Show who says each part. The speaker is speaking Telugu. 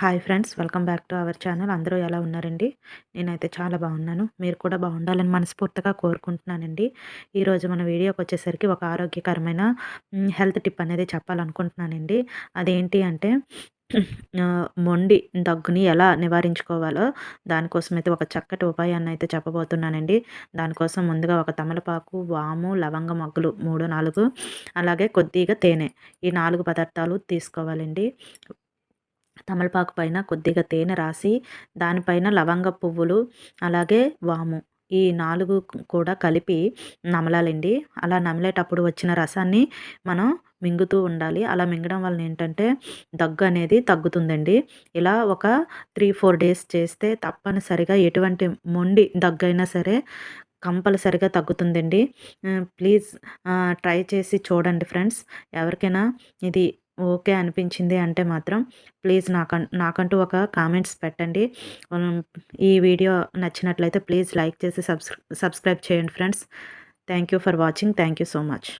Speaker 1: Hi friends welcome back to our channel. అందరూ ఎలా ఉన్నారండి? నేనైతే చాలా బాగున్నాను. మీరు కూడా బాగుండాలని మనస్ఫూర్తిగా కోరుకుంటున్నానండి. ఈరోజు మన వీడియోకి వచ్చేసరికి ఒక ఆరోగ్యకరమైన హెల్త్ టిప్ అనేది చెప్పాలనుకుంటున్నానండి. అదేంటి అంటే మొండి దగ్గుని ఎలా నివారించుకోవాలో దానికోసం అయితే ఒక చక్కటి ఉపాయాన్ని అయితే చెప్పబోతున్నానండి. దానికోసం ముందుగా ఒక తమలపాకు వాము లవంగ మొగ్గలు మూడు నాలుగు అలాగే కొద్దిగా తేనె ఈ నాలుగు పదార్థాలు తీసుకోవాలండి. తమలపాకు పైన కొద్దిగా తేనె రాసి దానిపైన లవంగ పువ్వులు అలాగే వాము. ఈ నాలుగు కూడా కలిపి నమలాలండి. అలా నమిలేటప్పుడు వచ్చిన రసాన్ని మనం మింగుతూ ఉండాలి. అలా మింగడం వలన ఏంటంటే దగ్గు అనేది తగ్గుతుందండి. ఇలా ఒక త్రీ ఫోర్ డేస్ చేస్తే తప్పనిసరిగా ఎటువంటి మొండి దగ్గు అయినా సరే కంపల్సరిగా తగ్గుతుందండి. ప్లీజ్ ట్రై చేసి చూడండి ఫ్రెండ్స్. ఎవరికైనా ఇది ఓకే అనిపించింది అంటే మాత్రం ప్లీజ్ నాకం నాకంటూ ఒక కామెంట్స్ పెట్టండి. ఈ వీడియో నచ్చినట్లయితే ప్లీజ్ లైక్ చేసి సబ్స్క్రైబ్ చేయండి friends. Thank you for watching. Thank you so much.